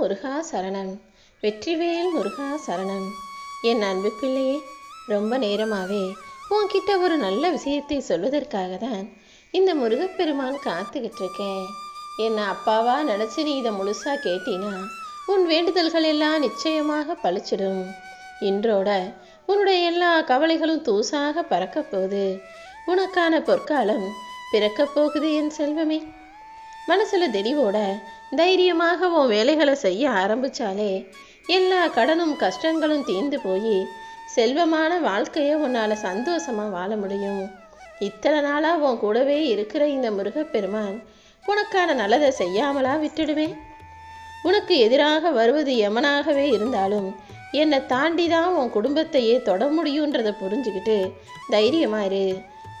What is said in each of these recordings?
முருகா சரணம். வெற்றிவேல் முருகா சரணன் என் அன்பு பிள்ளையே ரொம்ப நேரமாவே உன்கிட்ட ஒரு நல்ல விஷயத்தை சொல்வதற்காக தான் இந்த முருகப்பெருமான் காத்துக்கிட்டு இருக்கேன் என்னை அப்பாவா நினச்சி நீ இதை முழுசா கேட்டினா உன் வேண்டுதல்கள் எல்லாம் நிச்சயமாக பழிச்சிடும். இன்றோட உன்னுடைய எல்லா கவலைகளும் தூசாக பறக்கப் போகுது. உனக்கான பொற்காலம் பிறக்கப் போகுது என் செல்வமே. மனசில் தெளிவோட தைரியமாக உன் வேலைகளை செய்ய ஆரம்பிச்சாலே எல்லா கடனும் கஷ்டங்களும் தீர்ந்து போய் செல்வமான வாழ்க்கையை உன்னால் சந்தோஷமாக வாழ முடியும். இத்தனை நாளாக உன் கூடவே இருக்கிற இந்த முருகப்பெருமான் உனக்கான நல்லதை செய்யாமலா விட்டுடுவேன் உனக்கு எதிராக வருவது எமனாகவே இருந்தாலும் என்னை தாண்டி தான் உன் குடும்பத்தையே தொட முடியுன்றதை புரிஞ்சுக்கிட்டு தைரியமா இரு.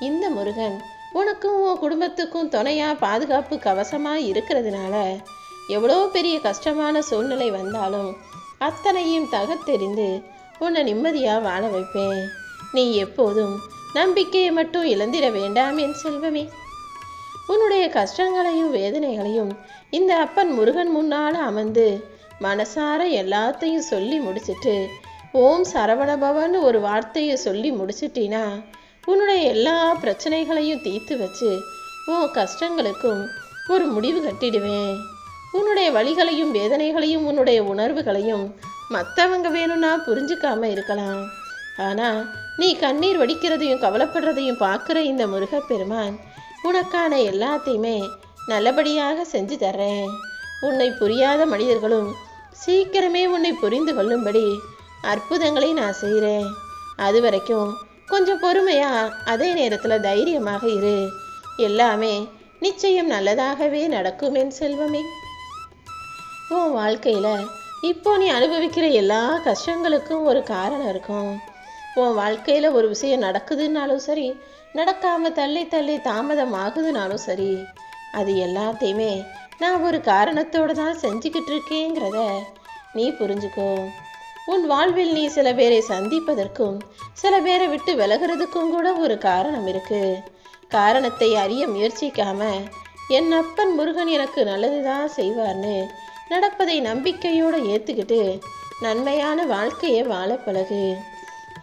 இந்த முருகன் உனக்கும் உன் குடும்பத்துக்கும் துணையாக பாதுகாப்பு கவசமாக இருக்கிறதுனால எவ்வளோ பெரிய கஷ்டமான சூழ்நிலை வந்தாலும் அத்தனையும் தகத்தெறிந்து உன்னை நிம்மதியாக வாழ வைப்பேன். நீ எப்போதும் நம்பிக்கையை மட்டும் இழந்திட வேண்டாம் என் செல்வமே. உன்னுடைய கஷ்டங்களையும் வேதனைகளையும் இந்த அப்பன் முருகன் முன்னால் அமர்ந்து மனசார எல்லாத்தையும் சொல்லி முடிச்சிட்டு ஓம் சரவணபவன் ஒரு வார்த்தையை சொல்லி முடிச்சிட்டினா உன்னுடைய எல்லா பிரச்சனைகளையும் தீர்த்து வச்சு உன் கஷ்டங்களுக்கும் ஒரு முடிவு கட்டிடுவேன். உன்னுடைய வழிகளையும் வேதனைகளையும் உன்னுடைய உணர்வுகளையும் மற்றவங்க வேணும்னா புரிஞ்சுக்காம இருக்கலாம். ஆனால் நீ கண்ணீர் வடிக்கிறதையும் கவலைப்படுறதையும் பார்க்குற இந்த முருகப்பெருமான் உனக்கான எல்லாத்தையுமே நல்லபடியாக செஞ்சு தர்றேன். உன்னை புரியாத மனிதர்களும் சீக்கிரமே உன்னை புரிந்து கொள்ளும்படி அற்புதங்களை நான் செய்கிறேன் அது வரைக்கும் கொஞ்சம் பொறுமையா அதே நேரத்தில் தைரியமாக இரு. எல்லாமே நிச்சயம் நல்லதாகவே நடக்கும் என் செல்வமே. உன் வாழ்க்கையில் இப்போ நீ அனுபவிக்கிற எல்லா கஷ்டங்களுக்கும் ஒரு காரணம் இருக்கும். உன் வாழ்க்கையில் ஒரு விஷயம் நடக்குதுன்னாலும் சரி நடக்காம தள்ளி தள்ளி தாமதம் ஆகுதுனாலும் சரி அது எல்லாத்தையுமே நான் ஒரு காரணத்தோடு தான் செஞ்சுக்கிட்டு இருக்கேங்கிறத நீ புரிஞ்சுக்கோ. உன் வாழ்வில் நீ சில பேரை சந்திப்பதற்கும் சில பேரை விட்டு விலகிறதுக்கும் கூட ஒரு காரணம் இருக்கு. காரணத்தை அறிய முயற்சிக்காம என் அப்பன் முருகன் எனக்கு நல்லதுதான் செய்வார்னு நடப்பதை நம்பிக்கையோடு ஏற்றுக்கிட்டு நன்மையான வாழ்க்கையை வாழ பழகு.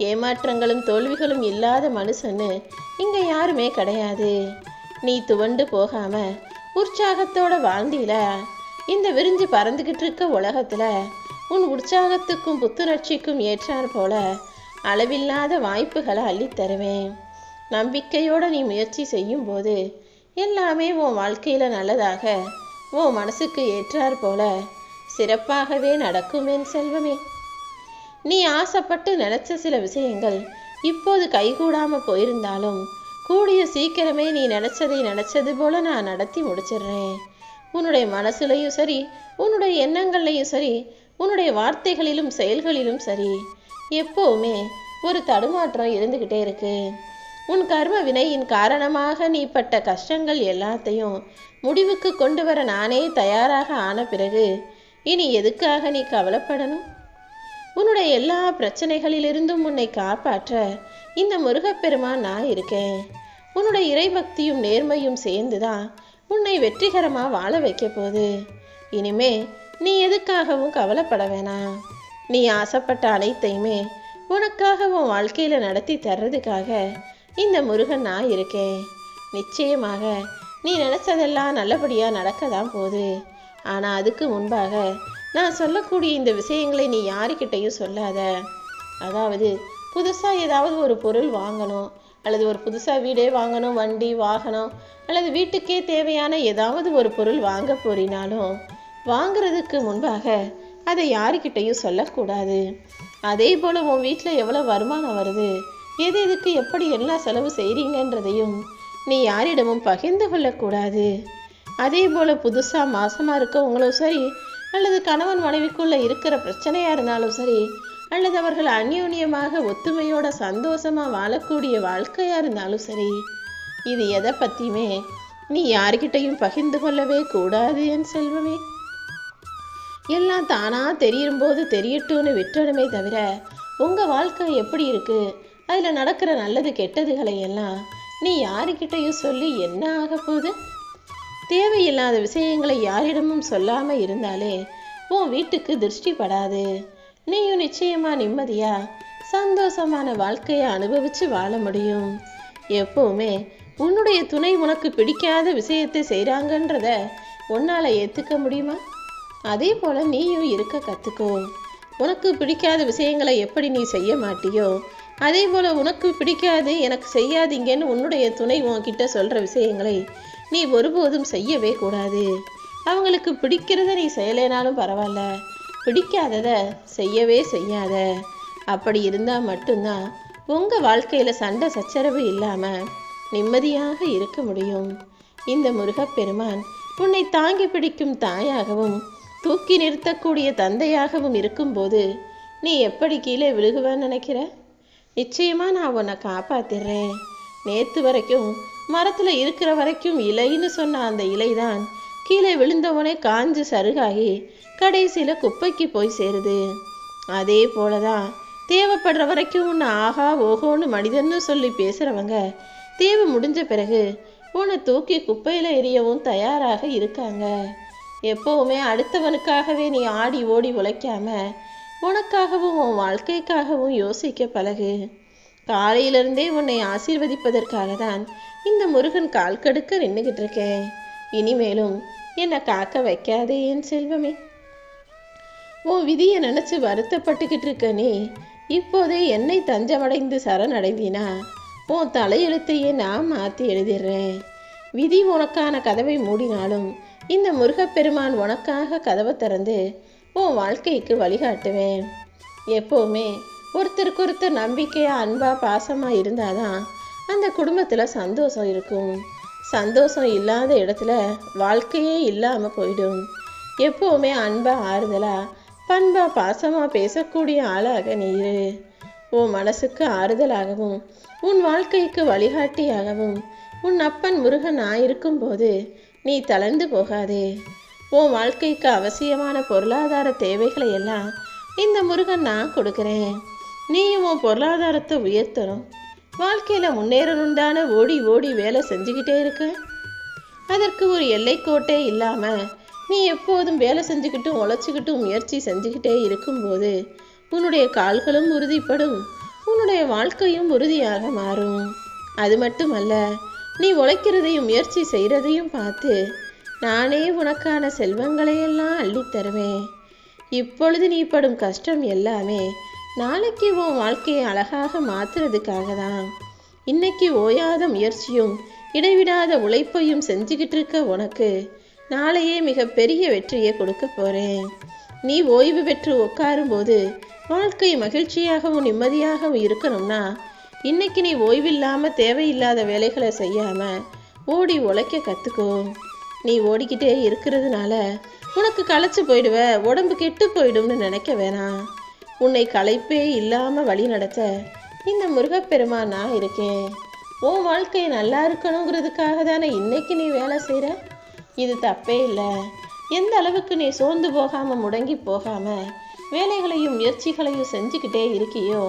ஏமாற்றங்களும் தோல்விகளும் இல்லாத மனுஷன்னு இங்கே யாருமே கிடையாது. நீ துவண்டு போகாம உற்சாகத்தோட வாழ்ந்தீல இந்த விரிஞ்சு பறந்துக்கிட்டு இருக்க உலகத்தில் உன் உற்சாகத்துக்கும் புத்துணர்ச்சிக்கும் ஏற்றாற் போல அளவில்லாத வாய்ப்புகளை அள்ளித்தருவேன் தருவேன். நம்பிக்கையோட நீ முயற்சி செய்யும் போது எல்லாமே உன் வாழ்க்கையில நல்லதாக உன் மனசுக்கு ஏற்றாற் போல சிறப்பாகவே நடக்கும் என் செல்வமே. நீ ஆசைப்பட்டு நினைச்ச சில விஷயங்கள் இப்போது கைகூடாம போயிருந்தாலும் கூடிய சீக்கிரமே நீ நினைச்சதை நினைச்சது போல நான் நடத்தி முடிச்சிடுறேன். உன்னுடைய மனசுலையும் சரி உன்னுடைய எண்ணங்கள்லையும் சரி உன்னுடைய வார்த்தைகளிலும் செயல்களிலும் சரி எப்போவுமே ஒரு தடுமாற்றம் இருந்துகிட்டே இருக்கு. உன் கர்ம வினையின் காரணமாக நீ பட்ட கஷ்டங்கள் எல்லாத்தையும் முடிவுக்கு கொண்டு வர நானே தயாராக ஆன பிறகு இனி எதுக்காக நீ கவலைப்படணும்? உன்னுடைய எல்லா பிரச்சனைகளிலிருந்தும் உன்னை காப்பாற்ற இந்த முருகப்பெருமான் நான் இருக்கேன். உன்னுடைய இறைபக்தியும் நேர்மையும் சேர்ந்துதான் உன்னை வெற்றிகரமாக வாழ வைக்க போகுது. இனிமே நீ எதுக்காகவும் கவலைப்பட வேணாம். நீ ஆசைப்பட்ட அனைத்தையுமே உனக்காக உன் வாழ்க்கையில் நடத்தி தர்றதுக்காக இந்த முருகன் நான் இருக்கேன். நிச்சயமாக நீ நினச்சதெல்லாம் நல்லபடியாக நடக்க தான் போகுது. ஆனால் அதுக்கு முன்பாக நான் சொல்லக்கூடிய இந்த விஷயங்களை நீ யாருக்கிட்டையும் சொல்லாத. அதாவது புதுசாக ஏதாவது ஒரு பொருள் வாங்கணும் அல்லது ஒரு புதுசாக வீடே வாங்கணும் வண்டி வாகனம் அல்லது வீட்டுக்கே தேவையான ஏதாவது ஒரு பொருள் வாங்க போறினாலும் வாங்குறதுக்கு முன்பாக அதை யாருக்கிட்டையும் சொல்லக்கூடாது. அதே போல் உன் வீட்டில் எவ்வளோ வருமானம் வருது எது எதுக்கு எப்படி எல்லாம் செலவு செய்கிறீங்கன்றதையும் நீ யாரிடமும் பகிர்ந்து கொள்ளக்கூடாது. அதே போல் புதுசாக மாசமாக இருக்கவங்களும் சரி அல்லது கணவன் மனைவிக்குள்ளே இருக்கிற பிரச்சனையாக இருந்தாலும் சரி அல்லது அவர்கள் அந்யோன்யமாக ஒத்துமையோட சந்தோஷமாக வாழக்கூடிய வாழ்க்கையாக இருந்தாலும் சரி இது எதை பற்றியுமே நீ யார்கிட்டையும் பகிர்ந்து கொள்ளவே கூடாது என் செல்வமே. எல்லாம் தானா தெரியும் போது தெரியட்டும்னு விட்டுடுமே தவிர உங்கள் வாழ்க்கை எப்படி இருக்குது அதில் நடக்கிற நல்லது கெட்டதுகளை எல்லாம் நீ யாருக்கிட்டையும் சொல்லி என்ன ஆக போகுது? தேவையில்லாத விஷயங்களை யாரிடமும் சொல்லாமல் இருந்தாலே உன் வீட்டுக்கு திருஷ்டி படாது. நீயும் நிச்சயமாக நிம்மதியாக சந்தோஷமான வாழ்க்கையை அனுபவித்து வாழ முடியும். எப்போவுமே உன்னுடைய துணை உனக்கு பிடிக்காத விஷயத்தை செய்கிறாங்கன்றத உன்னால் ஏற்றுக்க முடியுமா? அதே போல் நீயும் இருக்க கற்றுக்கோ உனக்கு பிடிக்காத விஷயங்களை எப்படி நீ செய்ய மாட்டியோ அதே போல் உனக்கு பிடிக்காது எனக்கு செய்யாதீங்கன்னு உன்னுடைய துணை உன்கிட்ட சொல்கிற விஷயங்களை நீ ஒருபோதும் செய்யவே கூடாது. அவங்களுக்கு பிடிக்கிறத நீ செய்யலைனாலும் பரவாயில்ல. பிடிக்காதத செய்யவே செய்யாத. அப்படி இருந்தால் மட்டும்தான் உங்கள் வாழ்க்கையில் சண்டை சச்சரவு இல்லாமல் நிம்மதியாக இருக்க முடியும். இந்த முருகப்பெருமான் உன்னை தாங்கி பிடிக்கும் தாயாகவும் தூக்கி நிறுத்தக்கூடிய தந்தையாகவும் இருக்கும்போது நீ எப்படி கீழே விழுகுவேன்னு நினைக்கிற? நிச்சயமா நான் உன்னை காப்பாத்திடுறேன் நேத்து வரைக்கும் மரத்துல இருக்கிற வரைக்கும் இலைன்னு சொன்ன அந்த இலைதான் கீழே விழுந்தவனே காஞ்சு சருகாகி கடைசியில குப்பைக்கு போய் சேருது. அதே போலதான் தேவைப்படுற வரைக்கும் உன்னை ஆஹா ஓஹோன்னு மனிதன்னு சொல்லி பேசுறவங்க தேவை முடிஞ்ச பிறகு உன்னை தூக்கி குப்பையில எரியவும் தயாராக இருக்காங்க. எப்பவுமே அடுத்தவனுக்காகவே நீ ஆடி ஓடி உழைக்காம உனக்காகவும் உன் வாழ்க்கைக்காகவும் யோசிக்க பழகு. காலையிலிருந்தே உன்னை ஆசீர்வதிப்பதற்காக தான் இந்த முருகன் கால் கடுக்க நின்றுகிட்டு இருக்கேன். இனிமேலும் என்னை காக்க வைக்காதே என் செல்வமே. உன் விதியை நினைச்சு வருத்தப்பட்டுக்கிட்டு இருக்க நீ இப்போதே என்னை தஞ்சமடைந்து சரணடைந்தினா உன் தலையெழுத்தையே நான் மாற்றி எழுதிடுறேன். விதி உனக்கான கதவை மூடினாலும் இந்த முருகப்பெருமான் உனக்காக கதவை திறந்து உன் வாழ்க்கைக்கு வழிகாட்டுவேன். எப்போவுமே ஒருத்தருக்கு ஒருத்தர் நம்பிக்கையாக அன்பாக பாசமாக இருந்தாதான் அந்த குடும்பத்தில் சந்தோஷம் இருக்கும். சந்தோஷம் இல்லாத இடத்துல வாழ்க்கையே இல்லாமல் போயிடும். எப்போவுமே அன்பாக ஆறுதலாக பண்பாக பாசமாக பேசக்கூடிய ஆளாக நீ இரு. உன் மனசுக்கு ஆறுதலாகவும் உன் வாழ்க்கைக்கு வழிகாட்டியாகவும் உன் அப்பன் முருகன் நான் இருக்கும்போது நீ தளர்ந்து போகாதே. உன் வாழ்க்கைக்கு அவசியமான பொருளாதார தேவைகளை எல்லாம் இந்த முருகன் நான் கொடுக்குறேன். நீயும் உன் பொருளாதாரத்தை உயர்த்தணும். வாழ்க்கையில் முன்னேறணுண்டான ஓடி ஓடி வேலை செஞ்சுக்கிட்டே இருக்க. அதற்கு ஒரு எல்லைக்கோட்டே இல்லாமல் நீ எப்போதும் வேலை செஞ்சுக்கிட்டும் உழைச்சிக்கிட்டும் முயற்சி செஞ்சுக்கிட்டே இருக்கும்போது உன்னுடைய கால்களும் உறுதிப்படும். உன்னுடைய வாழ்க்கையும் உறுதியாக மாறும். அது மட்டுமல்ல நீ உழைக்கிறதையும் முயற்சி செய்கிறதையும் பார்த்து நானே உனக்கான செல்வங்களையெல்லாம் அள்ளித் தருவேன். இப்பொழுது நீ படும் கஷ்டம் எல்லாமே நாளைக்கு உன் வாழ்க்கையை அழகாக மாற்றுறதுக்காக தான் இன்னைக்கு ஓயாத முயற்சியும் இடைவிடாத உழைப்பையும் செஞ்சுக்கிட்டு இருக்க உனக்கு நாளையே மிகப்பெரிய வெற்றியை கொடுக்க போகிறேன் நீ ஓய்வு பெற்று உட்காரும்போது வாழ்க்கை மகிழ்ச்சியாகவும் நிம்மதியாகவும் இருக்கணும்னா இன்னைக்கு நீ ஓய்வில்லாம தேவையில்லாத வேலைகளை செய்யாம ஓடி உழைக்க கத்துக்கோ. நீ ஓடிக்கிட்டே இருக்கிறதுனால உனக்கு களைச்சு போயிடுவ உடம்பு கெட்டு போயிடும்னு நினைக்க வேணாம். உன்னை களைப்பே இல்லாம வழி நடத்த இந்த முருகப்பெருமான் நான் இருக்கேன். உன் வாழ்க்கை நல்லா இருக்கணுங்கிறதுக்காக தானே இன்னைக்கு நீ வேலை செய்கிற இது தப்பே இல்லை. எந்த அளவுக்கு நீ சோர்ந்து போகாமல் முடங்கி போகாமல் வேலைகளையும் முயற்சிகளையும் செஞ்சுக்கிட்டே இருக்கியோ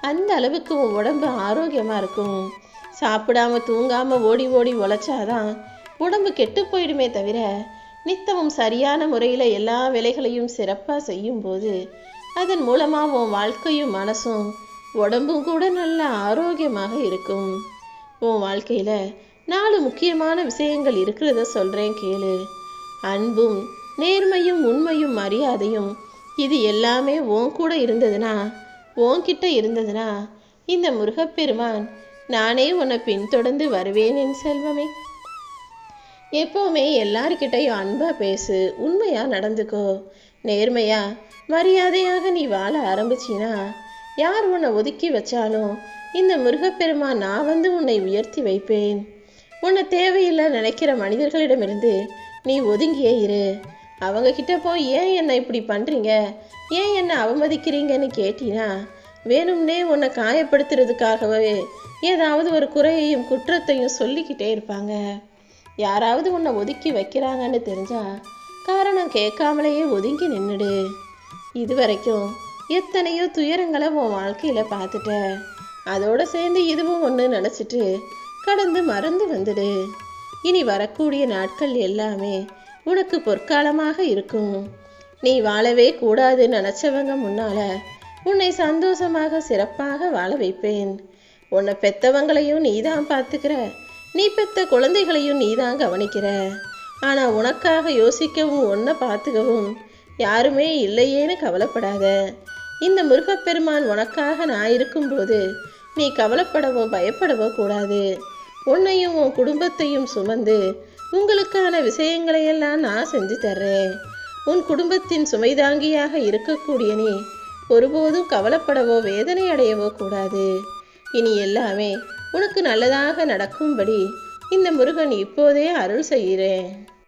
அந்த அளவுக்கு உன் உடம்பு ஆரோக்கியமாக இருக்கும். சாப்பிடாம தூங்காம ஓடி ஓடி உழைச்சாதான் உடம்பு கெட்டு போயிடுமே தவிர நித்தமும் சரியான முறையில் எல்லா வேலைகளையும் சிறப்பாக செய்யும்போது அதன் மூலமாக உன் வாழ்க்கையும் மனசும் உடம்பும் கூட நல்ல ஆரோக்கியமாக இருக்கும். உன் வாழ்க்கையில் நாலு முக்கியமான விஷயங்கள் இருக்கிறத சொல்கிறேன் கேளு. அன்பும் நேர்மையும் உண்மையும் மரியாதையும் இது எல்லாமே உன் கூட இருந்ததுன்னா உன்கிட்ட இருந்ததுன்னா இந்த முருகப்பெருமான் நானே உன்னை பின்தொடர்ந்து வருவேன் என் செல்வமே. எப்போவுமே எல்லார்கிட்டையும் அன்பாக பேசு உண்மையாக நடந்துக்கோ. நேர்மையா மரியாதையாக நீ வாழ ஆரம்பிச்சின்னா யார் உன்னை ஒதுக்கி வச்சாலும் இந்த முருகப்பெருமான் நான் வந்து உன்னை உயர்த்தி வைப்பேன். உன்னை தேவையில்லை நினைக்கிற மனிதர்களிடமிருந்து நீ ஒதுங்கியே இரு. அவங்கக்கிட்ட போய் ஏன் என்னை இப்படி பண்ணுறீங்க ஏன் என்னை அவமதிக்கிறீங்கன்னு கேட்டினா வேணும்னே உன்னை காயப்படுத்துறதுக்காகவே ஏதாவது ஒரு குறையையும் குற்றத்தையும் சொல்லிக்கிட்டே இருப்பாங்க. யாராவது உன்னை ஒதுக்கி வைக்கிறாங்கன்னு தெரிஞ்சா காரணம் கேட்காமலேயே ஒதுங்கி நின்றுடு இது வரைக்கும் எத்தனையோ துயரங்களை உன் வாழ்க்கையில் பார்த்துட்ட. அதோட சேர்ந்து இதுவும் ஒன்று நினச்சிட்டு கடந்து மறந்து வந்துடு. இனி வரக்கூடிய நாட்கள் எல்லாமே உனக்கு பொற்காலமாக இருக்கும். நீ வாழவே கூடாது நினச்சவங்க முன்னால உன்னை சந்தோஷமாக சிறப்பாக வாழ வைப்பேன். உன்னை பெத்தவங்களையும் நீ தான் பார்த்துக்கிற. நீ பெத்த குழந்தைகளையும் நீ தான் கவனிக்கிற. ஆனால் உனக்காக யோசிக்கவும் உன்னை பார்த்துக்கவும் யாருமே இல்லையேன்னு கவலைப்படாத. இந்த முருகப்பெருமான் உனக்காக நான் இருக்கும்போது நீ கவலைப்படவோ பயப்படவோ கூடாது. உன்னையும் உன் குடும்பத்தையும் சுமந்து உங்களுக்கான விஷயங்களையெல்லாம் நான் செஞ்சு தர்றேன். உன் குடும்பத்தின் சுமைதாங்கியாக இருக்கக்கூடிய நீ ஒருபோதும் கவலைப்படவோ வேதனை அடையவோ கூடாது. இனி எல்லாமே உனக்கு நல்லதாக நடக்கும்படி இந்த முருகன் இப்போதே அருள் செய்கிறேன்.